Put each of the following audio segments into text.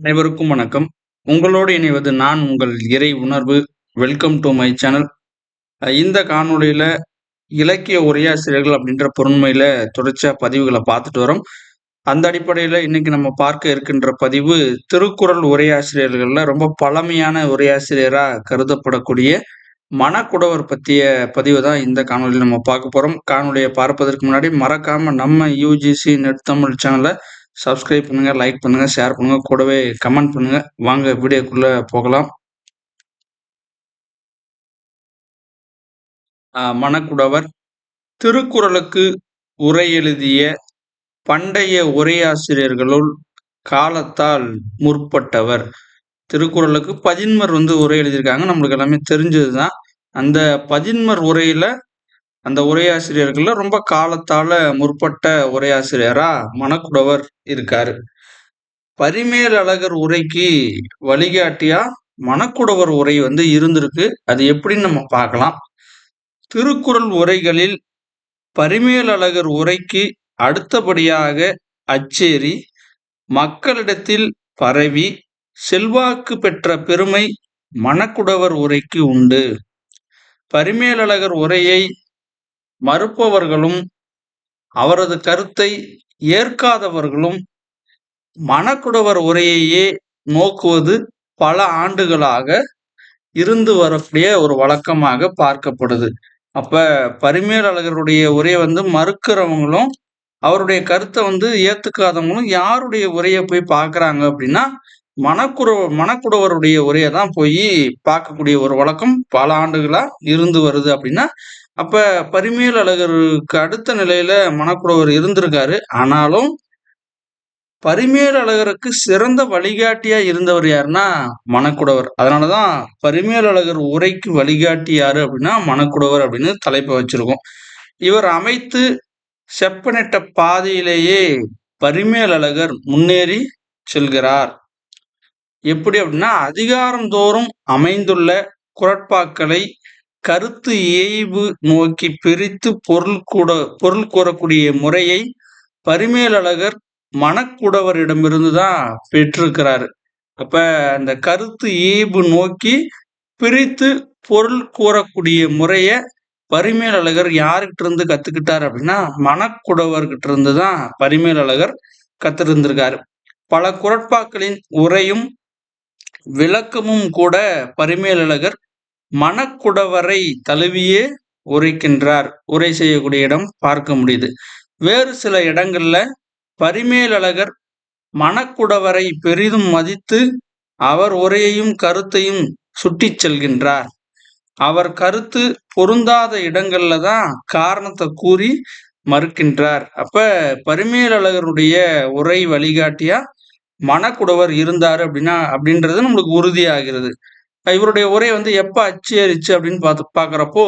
அனைவருக்கும் வணக்கம். உங்களோடு இணைவது நான் உங்கள் இறை உணர்வு. Welcome to my channel. இந்த காணொலியில் இலக்கிய உரையாசிரியர்கள் அப்படின்ற பொருண்மையில் தொடர்ச்சியாக பதிவுகளை பார்த்துட்டு வரோம். அந்த அடிப்படையில் இன்னைக்கு நம்ம பார்க்க இருக்கின்ற பதிவு, திருக்குறள் உரையாசிரியர்களில் ரொம்ப பழமையான உரையாசிரியராக கருதப்படக்கூடிய மணக்குடவர் பற்றிய பதிவு தான் இந்த காணொலியில் நம்ம பார்க்க போகிறோம் காணொலியை பார்ப்பதற்கு முன்னாடி மறக்காமல் நம்ம யுஜிசி நெட் தமிழ் சேனலை சப்ஸ்கிரைப் பண்ணுங்க, லைக் பண்ணுங்க, ஷேர் பண்ணுங்கள் கூடவே கமெண்ட் பண்ணுங்க. வாங்க வீடியோக்குள்ளே போகலாம். மணக்குடவர் திருக்குறளுக்கு உரை எழுதிய பண்டைய உரையாசிரியர்களுள் காலத்தால் முற்பட்டவர். திருக்குறளுக்கு பதின்மர் வந்து உரை எழுதியிருக்காங்க. நம்மளுக்கு எல்லாமே தெரிஞ்சது தான். அந்த பதின்மர் உரையில் அந்த உரையாசிரியர்கள்ல ரொம்ப காலத்தால முற்பட்ட உரையாசிரியரா மணக்குடவர் இருக்காரு. பரிமேலழகர் உரைக்கு வழிகாட்டியா மணக்குடவர் உரை வந்து இருந்திருக்கு. அது எப்படின்னு நம்ம பார்க்கலாம். திருக்குறள் உரைகளில் பரிமேலழகர் உரைக்கு அடுத்தபடியாக அச்சேரி மக்களிடத்தில் பரவி செல்வாக்கு பெற்ற பெருமை மணக்குடவர் உரைக்கு உண்டு. பரிமேலழகர் உரையை மறுப்பவர்களும், அவரது கருத்தை ஏற்காதவர்களும் மணக்குடவர் உரையையே நோக்குவது பல ஆண்டுகளாக இருந்து வரக்கூடிய ஒரு வழக்கமாக பார்க்கப்படுது. அப்ப பரிமேலழகருடைய உரையை வந்து மறுக்கிறவங்களும், அவருடைய கருத்தை வந்து ஏத்துக்காதவங்களும் யாருடைய உரையை போய் பார்க்குறாங்க அப்படின்னா, மணக்குற மணக்குடவருடைய உரையை தான் போய் பார்க்கக்கூடிய ஒரு வழக்கம் பல ஆண்டுகளா இருந்து வருது அப்படின்னா, அப்ப பரிமேலழகருக்கு அடுத்த நிலையில மணக்குடவர் இருந்திருக்காரு. ஆனாலும் பரிமேல் அழகருக்கு சிறந்த வழிகாட்டியா இருந்தவர் யாருன்னா, மணக்குடவர். அதனாலதான் பரிமேலழகர் உரைக்கு வழிகாட்டி யாரு அப்படின்னா, மணக்குடவர் அப்படின்னு தலைப்பை வச்சிருக்கோம். இவர் அமைத்து செப்பனிட்ட பாதையிலேயே பரிமேலழகர் முன்னேறி செல்கிறார். எப்படி அப்படின்னா, அதிகாரந்தோறும் அமைந்துள்ள குரட்பாக்களை கருத்து ஏய்வு நோக்கி பிரித்து பொருள் கூட பொருள் கூறக்கூடிய முறையை பரிமேலழகர் மணக்குடவரிடமிருந்து தான் பெற்றிருக்கிறாரு. அப்ப அந்த கருத்து ஈபு நோக்கி பிரித்து பொருள் கூறக்கூடிய முறைய பரிமேலழகர் யார்கிட்ட இருந்து கத்துக்கிட்டார் அப்படின்னா, மணக்குடவர்கிட்ட இருந்து தான் பரிமேலழகர் கத்திருந்திருக்காரு. பல குறட்பாக்களின் உரையும், விளக்கமும் கூட பரிமேலழகர் மணக்குடவரை தழுவியே உரைக்கின்றார். உரை செய்யக்கூடிய இடம் பார்க்க முடியுது. வேறு சில இடங்கள்ல பரிமேலழகர் மணக்குடவரை பெரிதும் மதித்து அவர் உரையையும் கருத்தையும் சுட்டிச் செல்கின்றார். அவர் கருத்து பொருந்தாத இடங்கள்ல தான் காரணத்தை கூறி மறுக்கின்றார். அப்ப பரிமேலழகருடைய உரை வழிகாட்டியா மணக்குடவர் இருந்தார் அப்படின்னா அப்படின்றது நம்மளுக்கு உறுதியாகிறது. இவருடைய உரை வந்து எப்போ அச்சேறிச்சு அப்படின்னு பார்த்து பார்க்குறப்போ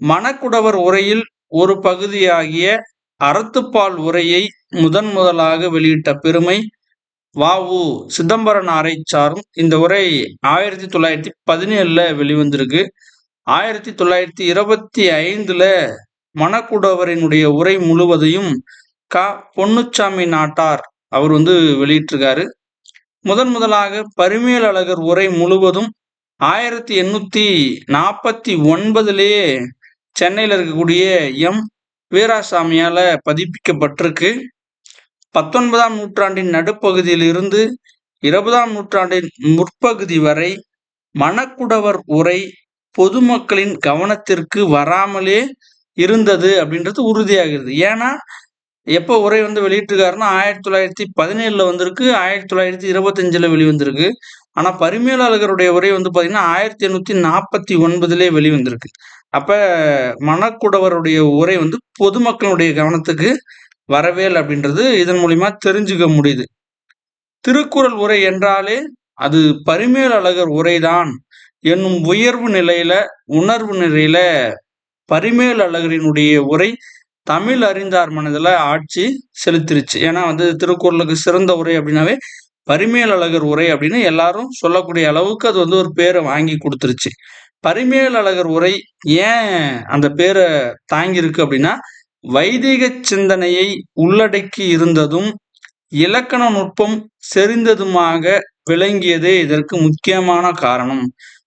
மணக்குடவர் உரையில் ஒரு பகுதியாகிய அறத்துப்பால் உரையை முதன் முதலாக வெளியிட்ட பெருமை வாவு சிதம்பரன் அறை சாரும். இந்த உரை ஆயிரத்தி தொள்ளாயிரத்தி பதினேழுல வெளிவந்திருக்கு. ஆயிரத்தி தொள்ளாயிரத்தி இருபத்தி ஐந்துல மணக்குடவரினுடைய உரை முழுவதையும் க. பொன்னுச்சாமி நாட்டார் அவர் வந்து வெளியிட்டிருக்காரு. முதன் முதலாக பரிமேலழகர் உரை முழுவதும் ஆயிரத்தி எண்ணூத்தி நாற்பத்தி ஒன்பதுலேயே சென்னையில் இருக்கக்கூடிய எம். வீராசாமியால் பதிப்பிக்கப்பட்டிருக்கு. பத்தொன்பதாம் நூற்றாண்டின் நடுப்பகுதியில் இருந்து இருபதாம் நூற்றாண்டின் முற்பகுதி வரை மணக்குடவர் உரை பொதுமக்களின் கவனத்திற்கு வராமலே இருந்தது அப்படின்றது உறுதியாகிறது. ஏன்னா, எப்போ உரை வந்து வெளியிட்டிருக்காருன்னா, ஆயிரத்தி தொள்ளாயிரத்தி பதினேழில் வந்திருக்கு. ஆயிரத்தி தொள்ளாயிரத்தி இருபத்தஞ்சில் வெளிவந்திருக்கு. ஆனா, பரிமேலழகருடைய உரை வந்து பார்த்தீங்கன்னா, ஆயிரத்தி எண்ணூற்றி நாற்பத்தி ஒன்பதுலயே வெளிவந்திருக்கு. அப்போ மணக்குடவருடைய உரை வந்து பொதுமக்களுடைய கவனத்துக்கு வரவேல் அப்படின்றது இதன் மூலிமா தெரிஞ்சுக்க முடியுது. திருக்குறள் உரை என்றாலே அது பரிமேலழகர் உரைதான் என்னும் உயர்வு நிலையில, உணர்வு நிலையில பரிமேலழகரினுடைய உரை தமிழ் அறிந்தார் மனதில் ஆட்சி செலுத்திருச்சு. ஏன்னா வந்து திருக்குறளுக்கு சிறந்த உரை அப்படின்னாவே பரிமேலழகர் உரை அப்படின்னு எல்லாரும் சொல்லக்கூடிய அளவுக்கு அது வந்து ஒரு பேரை வாங்கி கொடுத்துருச்சு. பரிமேலழகர் உரை ஏன் அந்த பேரை தாங்கியிருக்கு அப்படின்னா, வைதிக சிந்தனையை உள்ளடக்கி இருந்ததும், இலக்கண நுட்பம் செறிந்ததுமாக விளங்கியதே இதற்கு முக்கியமான காரணம்.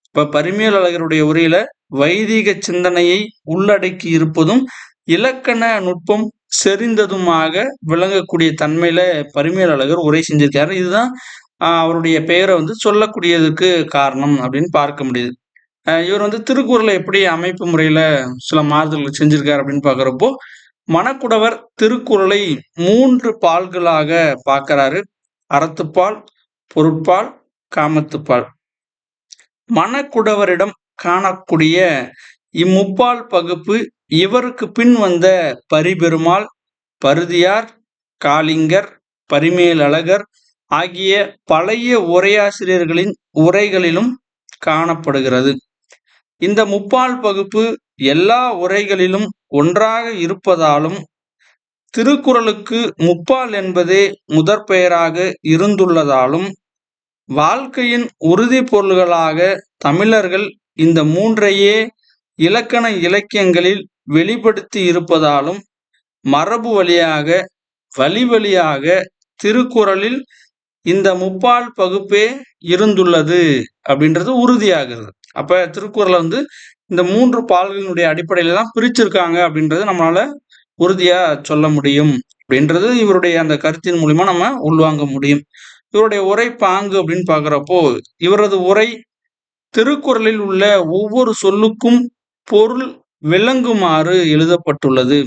இப்ப பரிமேல் அழகருடைய உரையில வைதிக சிந்தனையை உள்ளடக்கி இருப்பதும் இலக்கண நுட்பம் செறிந்ததுமாக விளங்கக்கூடிய தன்மையில பரிமேல் அழகர் உரை செஞ்சிருக்காரு. இதுதான் அவருடைய பெயரை வந்து சொல்லக்கூடியதுக்கு காரணம் அப்படின்னு பார்க்க முடியுது. இவர் வந்து திருக்குறளை எப்படி அமைப்பு முறையில சில மாறுதல்கள் செஞ்சிருக்காரு அப்படின்னு பாக்குறப்போ மணக்குடவர் திருக்குறளை மூன்று பால்களாக பார்க்கிறாரு. அறத்துப்பால் பொருட்பால் காமத்துப்பால். மணக்குடவரிடம் காணக்கூடிய இம்முப்பால் பகுப்பு இவருக்கு பின் வந்த பரிபெருமாள் பருதியார் காளிங்கர் பரிமேலழகர் ஆகிய பழைய உரையாசிரியர்களின் உரைகளிலும் காணப்படுகிறது. இந்த முப்பால் பகுப்பு எல்லா உரைகளிலும் ஒன்றாக இருப்பதாலும் திருக்குறளுக்கு முப்பால் என்பதே முதற் பெயராக இருந்துள்ளதாலும் வாழ்க்கையின் உறுதி பொருள்களாக தமிழர்கள் இந்த மூன்றையே இலக்கண இலக்கியங்களில் வெளிப்படுத்தி இருப்பதாலும் மரபு வழியாக வழி வழியாக திருக்குறளில் இந்த முப்பால் பகுப்பே இருந்துள்ளது அப்படின்றது உறுதியாகிறது. அப்ப திருக்குறளை வந்து இந்த மூன்று பால்களினுடைய அடிப்படையில தான் பிரிச்சிருக்காங்க அப்படின்றது நம்மளால உறுதியா சொல்ல முடியும் அப்படின்றது இவருடைய அந்த கருத்தின் மூலியமா நம்ம உள்வாங்க முடியும். இவருடைய உரை பாங்கு அப்படின்னு பாக்குறப்போ இவரது உரை திருக்குறளில் உள்ள ஒவ்வொரு சொல்லுக்கும் பொருள் விளங்குமாறு எழுதப்பட்டுள்ளது.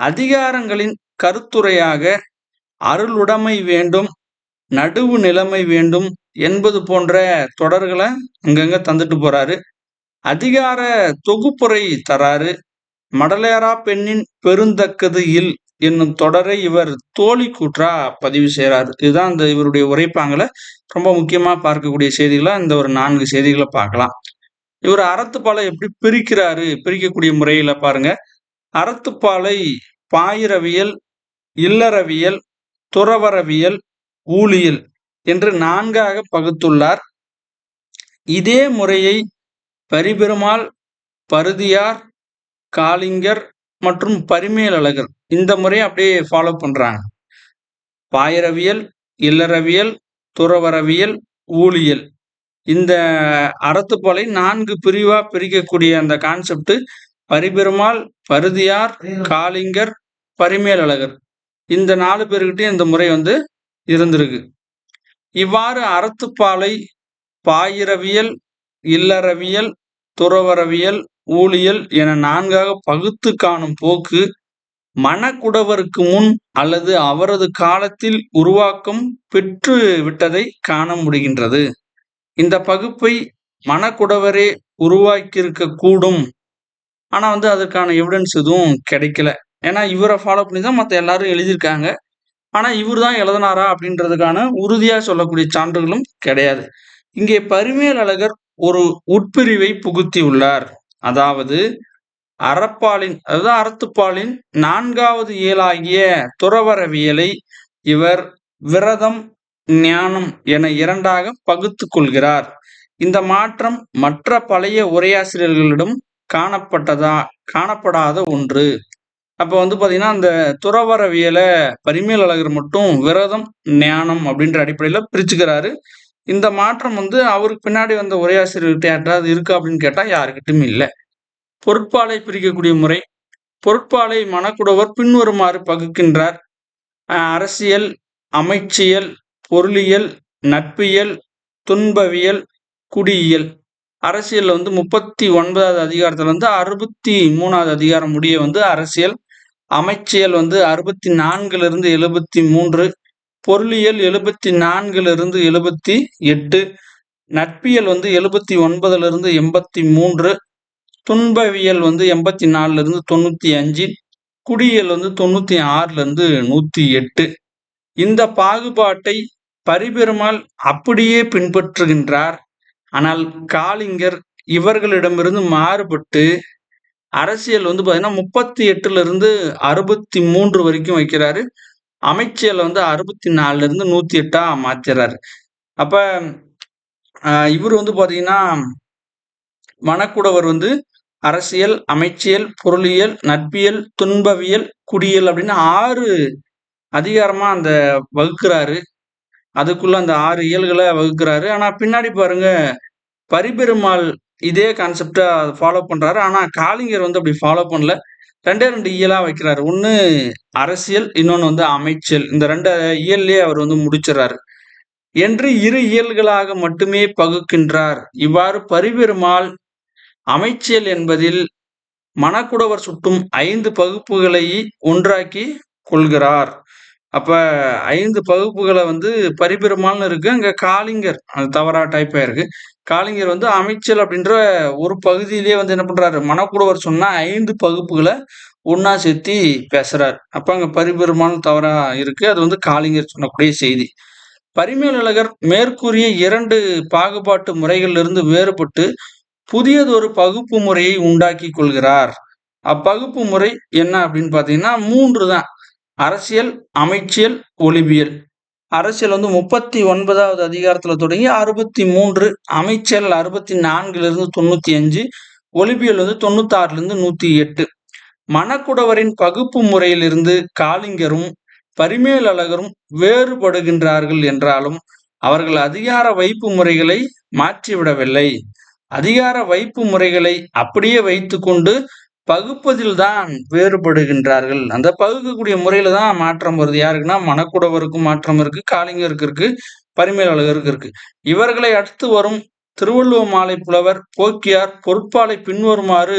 அதிகாரங்களின் கருத்துரையாக அருளுடைமை வேண்டும் நடுவு நிலைமை வேண்டும் என்பது போன்ற தொடர்களை அங்கங்க தந்துட்டு போறாரு. அதிகார தொகுப்புரை தராரு. மடலேரா பெண்ணின் பெருந்தக்கது இல் என்னும் தொடரை இவர் தோழி கூற்றா பதிவு செய்கிறார் இதுதான் இந்த இவருடைய உரைப்பாங்களை ரொம்ப முக்கியமாக பார்க்கக்கூடிய செய்திகளை? இந்த ஒரு நான்கு செய்திகளை பார்க்கலாம். இவர் அறத்துப்பாலை எப்படி பிரிக்கிறாரு? பிரிக்கக்கூடிய முறையில பாருங்க. அறத்துப்பாலை பாயிரவியல் இல்லறவியல் துறவரவியல் ஊழியல் என்று நான்காக பகுத்துள்ளார். இதே முறையை பரிபெருமாள் பருதியார் காளிங்கர் மற்றும் பரிமேலழகர் இந்த முறையை அப்படியே ஃபாலோ பண்றாங்க. பாயிரவியல் இல்லறவியல் துறவரவியல் ஊழியல் இந்த அறத்துப்பாலை நான்கு பிரிவா பிரிக்கக்கூடிய அந்த கான்செப்ட் பரிபெருமாள் பருதியார் காளிங்கர் பரிமேலழகர் இந்த நாலு பேர்கிட்டையும் இந்த முறை வந்து இருந்திருக்கு. இவ்வாறு அறத்துப்பாலை பாயிரவியல் இல்லறவியல் துறவரவியல் ஊழியல் என நான்காக பகுத்து காணும் போக்கு மணக்குடவருக்கு முன் அல்லது அவரது காலத்தில் உருவாக்கம் பெற்று விட்டதை காண முடிகின்றது. இந்த பகுப்பை மணக்குடவரே உருவாக்கியிருக்க கூடும் வந்து அதற்கான எவிடன்ஸ் எதுவும் கிடைக்கல. ஏன்னா இவரை ஃபாலோ பண்ணி தான் மற்ற எல்லாரும் எழுதியிருக்காங்க. ஆனால் இவர் தான் எழுதினாரா அப்படின்றதுக்கான உறுதியாக சொல்லக்கூடிய சான்றுகளும் கிடையாது. இங்கே பரிமேல் அழகர் ஒரு உட்பிரிவை புகுத்தி உள்ளார் அதாவது அறப்பாலின் அதாவது அறத்துப்பாலின் நான்காவது இயலாகிய துறவரவியலை இவர் விரதம் ஞானம் என இரண்டாக பகுத்து கொள்கிறார். இந்த மாற்றம் மற்ற பழைய உரையாசிரியர்களிடம் காணப்பட்டதா காணப்படாத ஒன்று. அப்போ வந்து பார்த்தீங்கன்னா அந்த துறவரவியலை பரிமேல் அழகர் மட்டும் விரதம் ஞானம் அப்படின்ற அடிப்படையில் பிரிச்சுக்கிறாரு. இந்த மாற்றம் வந்து அவருக்கு பின்னாடி வந்த உரையாசிரியர்கிட்ட யாராவது இருக்கா அப்படின்னு கேட்டால் யாருக்கிட்டும் இல்லை. பொருட்பாலை பிரிக்கக்கூடிய முறை. பொருட்பாலை மனக்குடவர் பின்வருமாறு பகுக்கின்றார். அரசியல் அமைச்சியல் பொருளியல் நட்பியல் துன்பவியல் குடியியல். அரசியல் வந்து முப்பத்தி ஒன்பதாவது அதிகாரத்துல வந்து அறுபத்தி மூணாவது அதிகாரம் முடிய வந்து அரசியல். அமைச்சியல் வந்து அறுபத்தி நான்குல இருந்து எழுபத்தி மூன்று. பொருளியல் எழுபத்தி நான்குல இருந்து எழுபத்தி எட்டு. நட்பியல் வந்து எழுபத்தி ஒன்பதுல இருந்து எண்பத்தி மூன்று. துன்பவியல் வந்து எண்பத்தி நாலுல இருந்து தொண்ணூத்தி அஞ்சு. குடியியல் வந்து தொண்ணூத்தி ஆறுல இருந்து நூத்தி எட்டு. இந்த பாகுபாட்டை பரிபெருமாள் அப்படியே பின்பற்றுகின்றார். ஆனால் காளிங்கர் இவர்களிடமிருந்து மாறுபட்டு அரசியல் வந்து பார்த்தீங்கன்னா முப்பத்தி எட்டுல இருந்து அறுபத்தி மூன்று வரைக்கும் வைக்கிறாரு. அமைச்சியல் வந்து அறுபத்தி நாலுல இருந்து நூத்தி எட்டா மாத்திறாரு. அப்ப இவர் வந்து பாத்தீங்கன்னா மணக்குடவர் வந்து அரசியல் அமைச்சியல் பொருளியல் நட்பியல் துன்பவியல் குடியல் அப்படின்னு ஆறு அதிகாரமா அந்த வகுக்கிறாரு. அதுக்குள்ள அந்த ஆறு இயல்களை வகுக்கிறாரு. ஆனா பின்னாடி பாருங்க, பரிபெருமாள் இதே கான்செப்டை ஃபாலோ பண்றாரு. ஆனா காளிங்கர் வந்து அப்படி ஃபாலோ பண்ணல. 2டே 2 இயலா வைக்கிறாரு. ஒன்று அரசியல், இன்னொன்று வந்து அமைச்சல் இந்த ரெண்டு இயல்லையே அவர் வந்து முடிச்சிடுறாரு. என்று இரு இயல்களாக மட்டுமே பகுக்கின்றார். இவ்வாறு பரிபெருமாள் அமைச்சியல் என்பதில் மணக்குடவர் சுட்டும் ஐந்து பகுப்புகளை ஒன்றாக்கி கொள்கிறார். அப்போ ஐந்து பகுப்புகளை வந்து பரிபெருமாள்னு இருக்கு. அங்கே காளிங்கர் அது தவறாக டைப் ஆயிருக்கு. காளிங்கர் வந்து அமைச்சல் அப்படின்ற ஒரு பகுதியிலேயே வந்து என்ன பண்ணுறாரு மணக்குடவர் சொன்னால் ஐந்து பகுப்புகளை ஒன்றா சேர்த்தி பேசுகிறார் அப்போ அங்கே பரிபெருமாள் தவறாக இருக்குது அது வந்து காளிங்கர் சொன்னக்கூடிய செய்தி. பரிமேலழகர் மேற்கூறிய இரண்டு பாகுபாட்டு முறைகளிலிருந்து வேறுபட்டு புதியதொரு பகுப்பு முறையை உண்டாக்கி கொள்கிறார். அப்பகுப்பு முறை என்ன அப்படின்னு பார்த்தீங்கன்னா மூன்று தான். அரசியல், அமைச்சியல், ஒளிவியல் அரசியல் வந்து முப்பத்தி ஒன்பதாவது அதிகாரத்தில் தொடங்கி 63, அமைச்சல் 64லிருந்து 95, ஒலிபியல் வந்து 96லிருந்து 108. மணக்குடவரின் பகுப்பு முறையிலிருந்து காளிங்கரும், பரிமேலழகரும் வேறுபடுகின்றார்கள் என்றாலும், அவர்கள் அதிகார வைப்பு முறைகளை மாற்றிவிடவில்லை. அதிகார வைப்பு முறைகளை அப்படியே வைத்துக்கொண்டு பகுப்பதில் தான் வேறுபடுகின்றார்கள். அந்த பகுக்கக்கூடிய முறையில தான் மாற்றம் வருது. யாருக்குன்னா, மணக்குடவருக்கும் மாற்றம் இருக்கு, காளிங்கருக்கு இருக்கு, பரிமேலழகருக்கு இருக்கு. இவர்களை அடுத்து வரும் திருவள்ளுவ மாலை புலவர் போக்கியார் பொறுப்பாலை பின்வருமாறு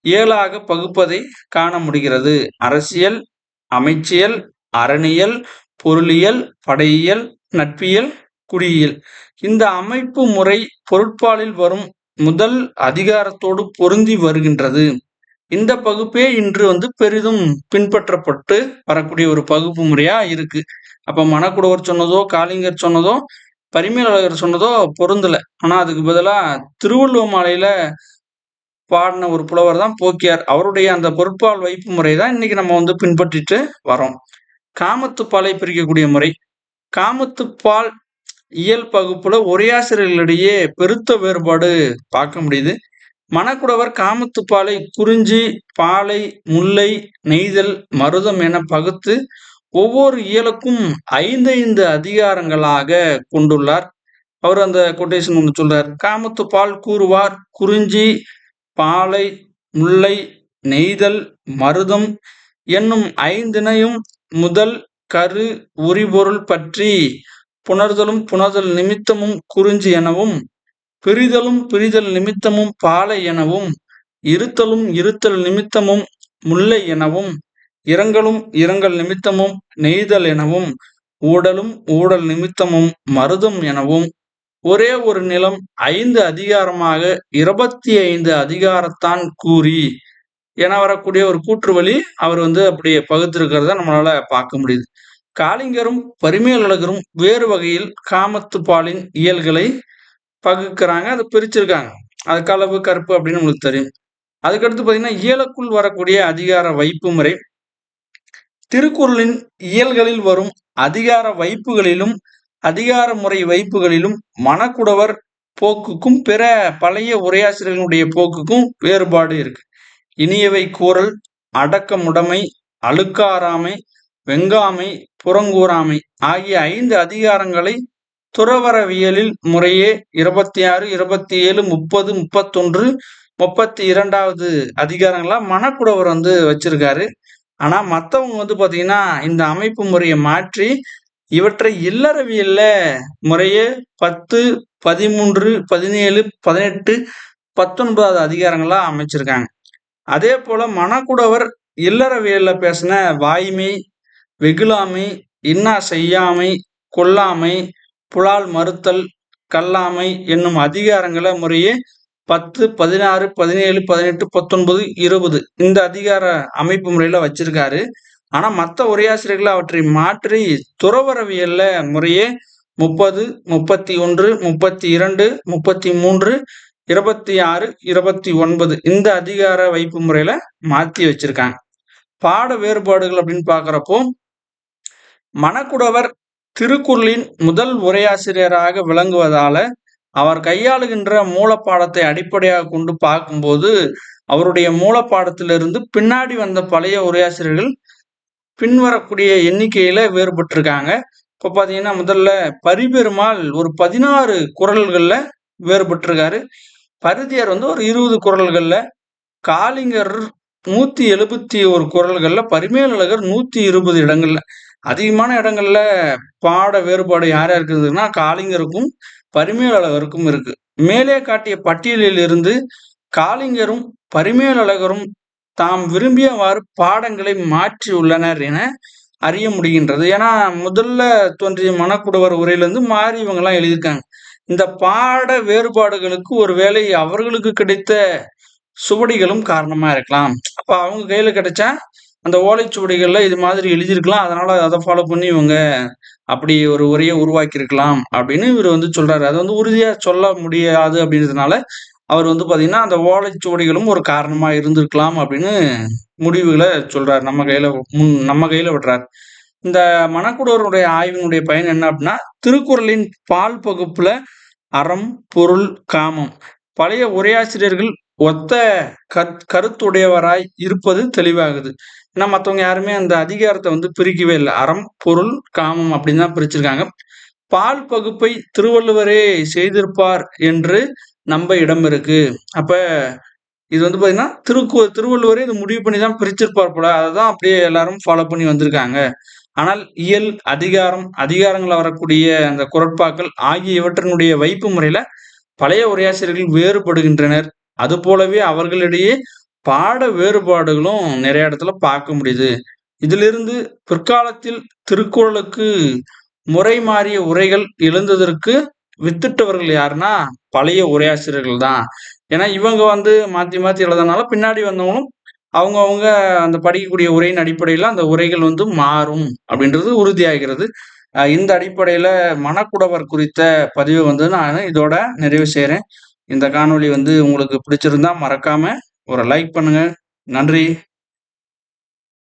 ஏழாக பகுப்பதை காண முடிகிறது. அரசியல், அமைச்சியல், அரணியல் பொருளியல், படையியல், நட்பியல், குடியியல். இந்த அமைப்பு முறை பொருட்பாலில் வரும் முதல் அதிகாரத்தோடு பொருந்தி வருகின்றது. இந்த பகுப்பே இன்று வந்து பெரிதும் பின்பற்றப்பட்டு வரக்கூடிய ஒரு பகுப்பு முறையா இருக்கு. அப்ப மணக்குடவர் சொன்னதோ, காளிங்கர் சொன்னதோ, பரிமேலழகர் சொன்னதோ பொருந்தல. ஆனா அதுக்கு பதிலா திருவள்ளுவ மாலையில பாடின ஒரு புலவர் தான் போக்கியார். அவருடைய அந்த பொருட்பால் வைப்பு முறை தான் இன்னைக்கு நம்ம வந்து பின்பற்றிட்டு வரோம். காமத்துப்பாலை பிரிக்கக்கூடிய முறை. காமத்துப்பால் இயல் பகுப்புல ஆசிரியர்களிடையே பெருத்த வேறுபாடு பார்க்க முடியுது. மணக்குடவர் காமத்துப்பாலை குறிஞ்சி, பாலை, முல்லை, நெய்தல், மருதம் என பகுத்து ஒவ்வொரு இயலுக்கும் 5, 5 அதிகாரங்களாக கொண்டுள்ளார். அவர் அந்த கொட்டேஷன் ஒன்று சொல்றார். காமத்துப்பால் கூறுவார் குறிஞ்சி, பாலை, முல்லை, நெய்தல், மருதம் என்னும் ஐந்தினையும் முதல், கரு, உரிபொருள் பற்றி புணர்தலும் புணர்தல் நிமித்தமும் குறிஞ்சி எனவும், பிரிதலும் பிரிதல் நிமித்தமும் பாலை எனவும், இருத்தலும் இருத்தல் நிமித்தமும் முல்லை எனவும், இரங்கலும் இரங்கல் நிமித்தமும் நெய்தல் எனவும், ஊடலும் ஊடல் நிமித்தமும் மருதம் எனவும், ஒரே ஒரு நிலம் ஐந்து அதிகாரமாக 25 அதிகாரத்தான் கூறி என வரக்கூடிய ஒரு கூற்று வழி அவர் வந்து அப்படி பகுத்திருக்கிறத நம்மளால பார்க்க முடியுது. காளிங்கரும், பரிமேலழகரும் வேறு வகையில் காமத்துப்பாலின் இயல்களை பகுக்கிறாங்க அதை பிரிச்சிருக்காங்க. அது களவு, கருப்பு அப்படின்னு நம்மளுக்கு தெரியும். அதுக்கடுத்து பார்த்தீங்கன்னா, இயலுக்குள் வரக்கூடிய அதிகார வைப்பு முறை. திருக்குறளின் இயல்களில் வரும் அதிகார வைப்புகளிலும், அதிகார முறை வைப்புகளிலும் மணக்குடவர் போக்குக்கும், பிற பழைய உரையாசிரியர்களுடைய போக்குக்கும் வேறுபாடு இருக்கு. இனியவை கூறல், அடக்கமுடைமை, அழுக்காறாமை, வெங்காமை, புறங்கூறாமை ஆகிய ஐந்து அதிகாரங்களை துறவறவியலில் முறையே 26, 27, 30, 31, 32வது அதிகாரங்களா மணக்குடவர் வந்து வச்சிருக்காரு. ஆனா மற்றவங்க வந்து பார்த்தீங்கன்னா, இந்த அமைப்பு முறையை மாற்றி இவற்றை இல்லறவியல்ல முறையே 10, 13, 17, 18, 19வது அதிகாரங்களா அமைச்சிருக்காங்க. அதே போல மணக்குடவர் இல்லறவியல்ல பேசின வாய்மை, வெகுளாமை, இன்னா செய்யாமை, கொல்லாமை, புலால் மறுத்தல் கல்லாமை என்னும் அதிகாரங்களை முறையே பத்து பதினாறு பதினேழு பதினெட்டு பத்தொன்பது இருபது இந்த அதிகார அமைப்பு முறையில் வச்சிருக்காரு. ஆனால் மற்ற உரையாசிரியர்கள் அவற்றை மாற்றி துறவரவியல்ல முறையே முப்பது முப்பத்தி ஒன்று முப்பத்தி இரண்டு முப்பத்தி மூன்று இருபத்தி ஆறு இருபத்தி ஒன்பது இந்த அதிகார வைப்பு முறையில் மாற்றி வச்சிருக்காங்க. பாட வேறுபாடுகள் அப்படின்னு பார்க்குறப்போ மணக்குடவர் திருக்குறளின் முதல் உரையாசிரியராக விளங்குவதால, அவர் கையாளுகின்ற மூலப்பாடத்தை அடிப்படையாக கொண்டு பார்க்கும்போது, அவருடைய மூலப்பாடத்திலிருந்து பின்னாடி வந்த பழைய உரையாசிரியர்கள் பின்வரக்கூடிய எண்ணிக்கையில வேறுபட்டிருக்காங்க. இப்போ பார்த்தீங்கன்னா முதல்ல பரிபெருமாள் ஒரு பதினாறு குரல்களில் வேறுபட்டிருக்காரு. பருதியார் வந்து ஒரு இருபது குரல்களில் காளிங்கர் நூற்றி எழுபத்தி ஒரு குரல்களில் பரிமேலழகர் நூற்றி இருபது இடங்களில். அதிகமான இடங்கள்ல பாட வேறுபாடு யார் யாருக்கு இருக்குதுன்னா காலிங்கருக்கும் பரிமேலழகருக்கும் இருக்கு. மேலே காட்டிய பட்டியலில் இருந்து காளிங்கரும் பரிமேலழகரும் தாம் விரும்பியவாறு பாடங்களை மாற்றி உள்ளனர் என அறிய முடிகின்றது. ஏன்னா முதல்ல தோன்றிய மணக்குடவர் உரையிலிருந்து மாறி இவங்கெல்லாம் எழுதியிருக்காங்க. இந்த பாட வேறுபாடுகளுக்கு ஒருவேளை அவர்களுக்கு கிடைத்த சுவடிகளும் காரணமா இருக்கலாம். அப்ப அவங்க கையில கிடைச்சா அந்த ஓலைச்சுவடிகளில் இது மாதிரி எழுதியிருக்கலாம். அதனால் அதை ஃபாலோ பண்ணி இவங்க அப்படி ஒரு உரையை உருவாக்கியிருக்கலாம் அப்படின்னு இவர் வந்து சொல்கிறாரு அது வந்து உறுதியாக சொல்ல முடியாது அப்படின்றதுனால அவர் வந்து பார்த்தீங்கன்னா அந்த ஓலைச்சுவடிகளும் ஒரு காரணமாக இருந்திருக்கலாம் அப்படின்னு முடிவுகளை சொல்கிறார் நம்ம கையில் முன் நம்ம கையில் விடுறாரு. இந்த மணக்குடவருடைய ஆய்வினுடைய பயன் என்ன அப்படின்னா திருக்குறளின் பால் பகுப்பில் அறம் பொருள் காமம். பழைய உரையாசிரியர்கள் ஒத்த கருத்துடையவராய் இருப்பது தெளிவாகுது. ஏன்னா மற்றவங்க யாருமே அந்த அதிகாரத்தை வந்து பிரிக்கவே இல்லை. அறம் பொருள் காமம் அப்படின்னு தான் பிரிச்சிருக்காங்க. பால் பகுப்பை திருவள்ளுவரே செய்திருப்பார் என்று நம்ப இடம் இருக்கு. அப்ப இது வந்து பாத்தீங்கன்னா திருக்கு திருவள்ளுவரே இது முடிவு பண்ணி தான் பிரிச்சிருப்பார் போல. அதை தான் அப்படியே எல்லாரும் ஃபாலோ பண்ணி வந்திருக்காங்க. ஆனால் இயல் அதிகாரம் அதிகாரங்கள் வரக்கூடிய அந்த குரட்பாக்கள் ஆகியவற்றினுடைய வைப்பு முறையில பழைய உரையாசிரியர்கள் வேறுபடுகின்றனர். அது போலவே அவர்களிடையே பாட வேறுபாடுகளும் நிறைய இடத்துல பார்க்க முடியுது. இதிலிருந்து பிற்காலத்தில் திருக்குறளுக்கு முறை மாறிய உரைகள் எழுந்ததற்கு வித்துட்டவர்கள் யாருன்னா பழைய உரையாசிரியர்கள் தான். ஏன்னா இவங்க வந்து மாற்றி மாற்றி எழுதுனால பின்னாடி வந்தவங்களும் அவங்க அவங்க அந்த படிக்கக்கூடிய உரையின் அடிப்படையில் அந்த உரைகள் வந்து மாறும் அப்படின்றது உறுதியாகிறது. இந்த அடிப்படையில் மனக்குடவர் குறித்த பதிவை வந்து நான் இதோட நிறைவு செய்கிறேன் இந்த காணொளி வந்து உங்களுக்கு பிடிச்சிருந்தா மறக்காமல் ஒரு லைக் பண்ணுங்க. நன்றி.